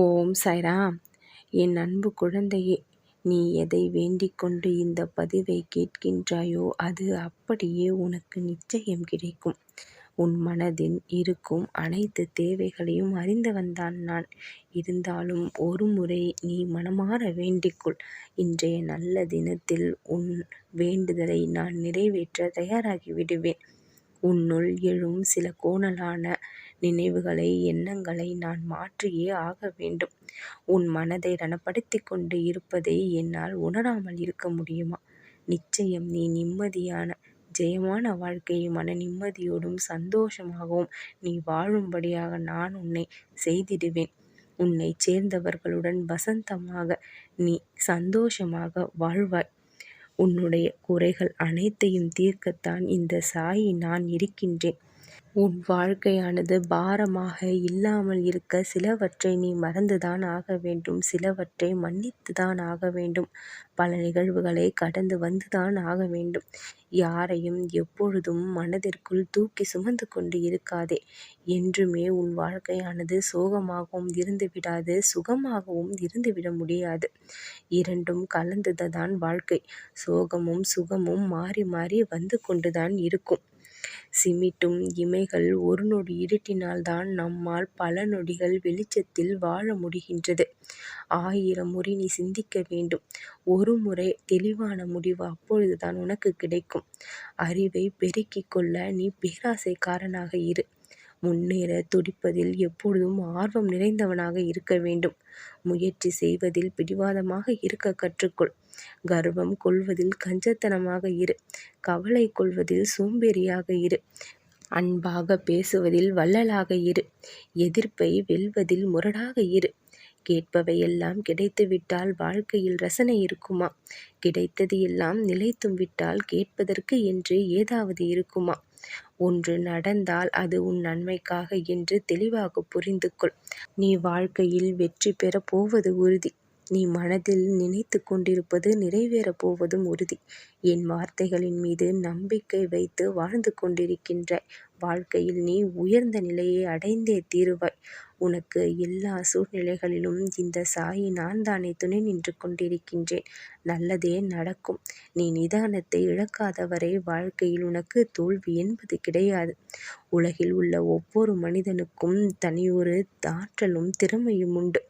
ஓம் சாய்ராம். என் அன்பு குழந்தையே நீ எதை வேண்டிக் கொண்டு இந்த பதிவை கேட்கின்றாயோ அது அப்படியே உனக்கு நிச்சயம் கிடைக்கும். உன் மனதில் இருக்கும் அனைத்து தேவைகளையும் அறிந்து வந்தான் நான். இருந்தாலும் ஒரு முறை நீ மனமாற வேண்டிக்கொள். இன்றைய நல்ல தினத்தில் உன் வேண்டுதலை நான் நிறைவேற்ற தயாராகி விடுவேன். உன்னுள் எழும் சில கோணலான நினைவுகளை எண்ணங்களை நான் மாற்றியே ஆக வேண்டும். உன் மனதை ரணப்படுத்திக் கொண்டு இருப்பதை என்னால் உணராமல் இருக்க முடியுமா? நிச்சயம் நீ நிம்மதியான ஜெயமான வாழ்க்கையை மன நிம்மதியோடும் சந்தோஷமாகவும் நீ வாழும்படியாக நான் உன்னை செய்திடுவேன். உன்னைச் சேர்ந்தவர்களுடன் வசந்தமாக நீ சந்தோஷமாக வாழ்வாய். உன்னுடைய குறைகள் அனைத்தையும் தீர்க்கத்தான் இந்த சாயி நான் இருக்கின்றேன். உன் வாழ்க்கையானது பாரமாக இல்லாமல் இருக்க சிலவற்றை நீ மறந்துதான் ஆக வேண்டும். சிலவற்றை மன்னித்துதான் ஆக வேண்டும். பல நிகழ்வுகளை கடந்து வந்துதான் ஆக வேண்டும். யாரையும் எப்பொழுதும் மனதிற்குள் தூக்கி சுமந்து கொண்டு இருக்காதே. என்றுமே உன் வாழ்க்கையானது சோகமாகவும் இருந்துவிடாது சுகமாகவும் இருந்துவிட முடியாது. இரண்டும் கலந்ததுதான் வாழ்க்கை. சோகமும் சுகமும் மாறி மாறி வந்து கொண்டுதான் இருக்கும். சிமிட்டும் இமைகள் ஒரு நொடி இருட்டினால்தான் நம்மால் பல நொடிகள் வெளிச்சத்தில் வாழ முடிகின்றது. ஆயிரம் முறை நீ சிந்திக்க வேண்டும். ஒரு முறை தெளிவான முடிவு அப்பொழுதுதான் உனக்கு கிடைக்கும். அறிவை பெருக்கிக் கொள்ள நீ பேராசைக்காரனாக இரு. முன்னேற துடிப்பதில் எப்பொழுதும் ஆர்வம் நிறைந்தவனாக இருக்க வேண்டும். முயற்சி செய்வதில் பிடிவாதமாக இருக்க கற்றுக்கொள். கர்வம் கொள்வதில் கஞ்சத்தனமாக இரு. கவலை கொள்வதில் சோம்பேறியாக இரு. அன்பாக பேசுவதில் வள்ளலாக இரு. எதிர்ப்பை வெல்வதில் முரடாக இரு. கேட்பவையெல்லாம் கிடைத்துவிட்டால் வாழ்க்கையில் ரசனை இருக்குமா? கிடைத்தது எல்லாம் நிலைத்தும் விட்டால் கேட்பதற்கு என்று ஏதாவது இருக்குமா? ஒன்று நடந்தால் அது உன் நன்மைக்காக என்று தெளிவாக புரிந்து கொள். நீ வாழ்க்கையில் வெற்றி பெறப் போவது உறுதி. நீ மனதில் நினைத்துக் கொண்டிருப்பது நிறைவேறப் போவதும் உறுதி. என் வார்த்தைகளின் மீது நம்பிக்கை வைத்து வாழ்ந்து கொண்டிருக்கின்றாய். வாழ்க்கையில் நீ உயர்ந்த நிலையை அடைந்தே தீருவாய். உனக்கு எல்லா சூழ்நிலைகளிலும் இந்த சாயி நான்தானே துணை நின்று கொண்டிருக்கின்றேன். நல்லதே நடக்கும். நீ நிதானத்தை இழக்காதவரை வாழ்க்கையில் உனக்கு தோல்வி என்பது கிடையாது. உலகில் உள்ள ஒவ்வொரு மனிதனுக்கும் தனியொரு ஆற்றலும் திறமையும் உண்டு.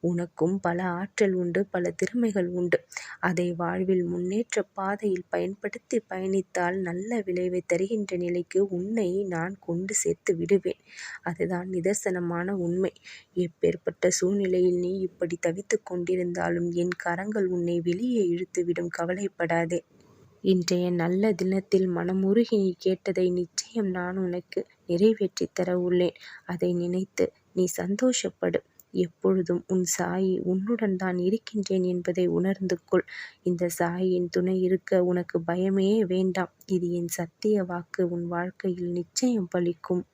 உனக்கும் பல ஆற்றல் உண்டு பல திறமைகள் உண்டு. அதை வாழ்வில் முன்னேற்ற பாதையில் பயன்படுத்தி பயணித்தால் நல்ல விளைவை தருகின்ற நிலைக்கு உன்னை நான் கொண்டு சேர்த்து விடுவேன். அதுதான் நிதர்சனமான உண்மை. எப்பேற்பட்ட சூழ்நிலையில் நீ இப்படி தவித்துக் கொண்டிருந்தாலும் என் கரங்கள் உன்னை வெளியே இழுத்துவிடும் கவலைப்படாதே. இன்றைய நல்ல தினத்தில் மனமுருகி நீ கேட்டதை நிச்சயம் நான் உனக்கு நிறைவேற்றி தர உள்ளேன். அதை நினைத்து நீ சந்தோஷப்படு. எப்பொழுதும் உன் சாயி உன்னுடன் தான் இருக்கின்றேன் என்பதை உணர்ந்து கொள். இந்த சாயின் துணை இருக்க உனக்கு பயமே வேண்டாம். இது என் சத்திய வாக்கு உன் வாழ்க்கையில் நிச்சயம் பலிக்கும்.